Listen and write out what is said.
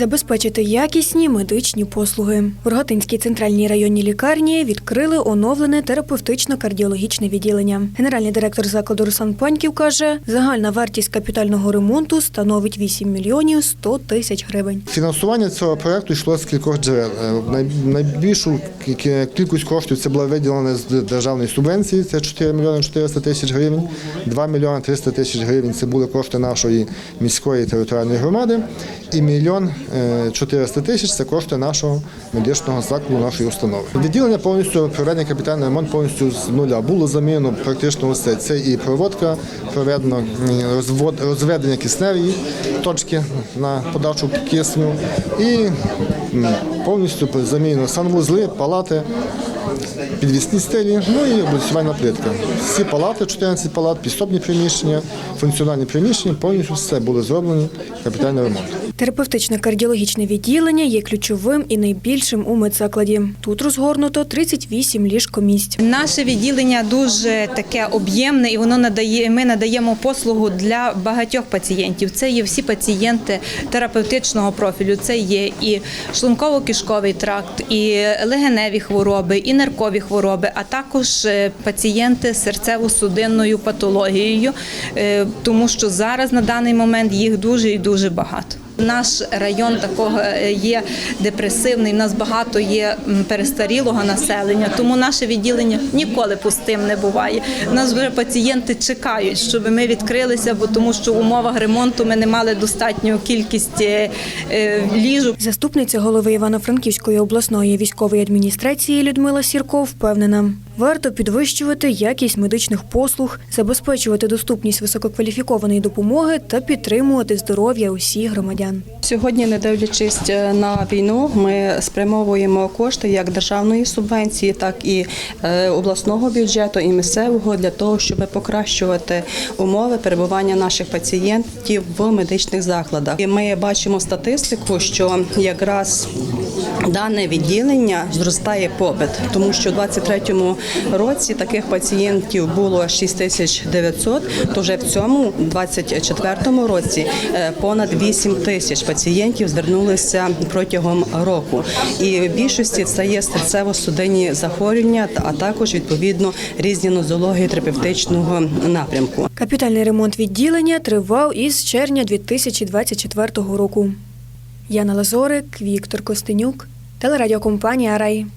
Забезпечити якісні медичні послуги. В Рогатинській центральній районній лікарні відкрили оновлене терапевтично-кардіологічне відділення. Генеральний директор закладу Руслан Паньків каже, загальна вартість капітального ремонту становить 8 мільйонів 100 тисяч гривень. Фінансування цього проекту йшло з кількох джерел. Е, най- Найбільшу кі- кі- кількість коштів це була виділена з державної субвенції, це 4 мільйони 400 тисяч гривень, 2 мільйони 300 тисяч гривень це були кошти нашої міської територіальної громади, і мільйон 400 тисяч це кошти нашого медичного закладу, нашої установи. Відділення повністю проведення капітальний ремонт повністю з нуля. Було замінено практично все. Це і проводка, проведено розвод- розведення кисневої точки на подачу кисню і повністю замінено санвузли, палати, підвісні стелі, ну і облицювальна плитка. Всі палати, 14 палат, підсобні приміщення, функціональні приміщення, повністю все було зроблено капітальний ремонт. Терапевтичне кардіологічне відділення є ключовим і найбільшим у медзакладі. Тут розгорнуто 38 ліжкомісць. Наше відділення дуже таке об'ємне, і воно надає. Ми надаємо послугу для багатьох пацієнтів. Це є всі пацієнти терапевтичного профілю. Це є і шлунково-кишковий тракт, і легеневі хвороби, і ниркові хвороби, а також е, пацієнти з серцево-судинною патологією, е, тому що зараз на даний момент їх дуже і дуже багато. Наш район такого е, є депресивний. в нас багато є перестарілого населення, тому наше відділення ніколи пустим не буває. У нас вже пацієнти чекають, щоб ми відкрилися, бо тому що в умовах ремонту ми не мали достатню кількість е, е, ліжок. Заступниця голови Івано-Франківської обласної військової адміністрації Людмила Сірко впевнена, варто підвищувати якість медичних послуг, забезпечувати доступність висококваліфікованої допомоги та підтримувати здоров'я усіх громадян. Сьогодні, не дивлячись е, на війну, ми спрямовуємо кошти як державної субвенції, так і е, обласного бюджету і місцевого для того, щоб покращувати умови перебування наших пацієнтів в медичних закладах. І ми бачимо статистику, що якраз дане відділення зростає попит, тому що у 23-му році таких пацієнтів було 6900, то вже в цьому 24-му році е, понад 8 тисяч пацієнтів звернулися протягом року. І в більшості це є серцево-судинні захворювання, а також відповідно різні нозології терапевтичного напрямку. Капітальний ремонт відділення тривав із червня 2024 року. Яна Лазорик, Віктор Костенюк, телерадіокомпанія Рай.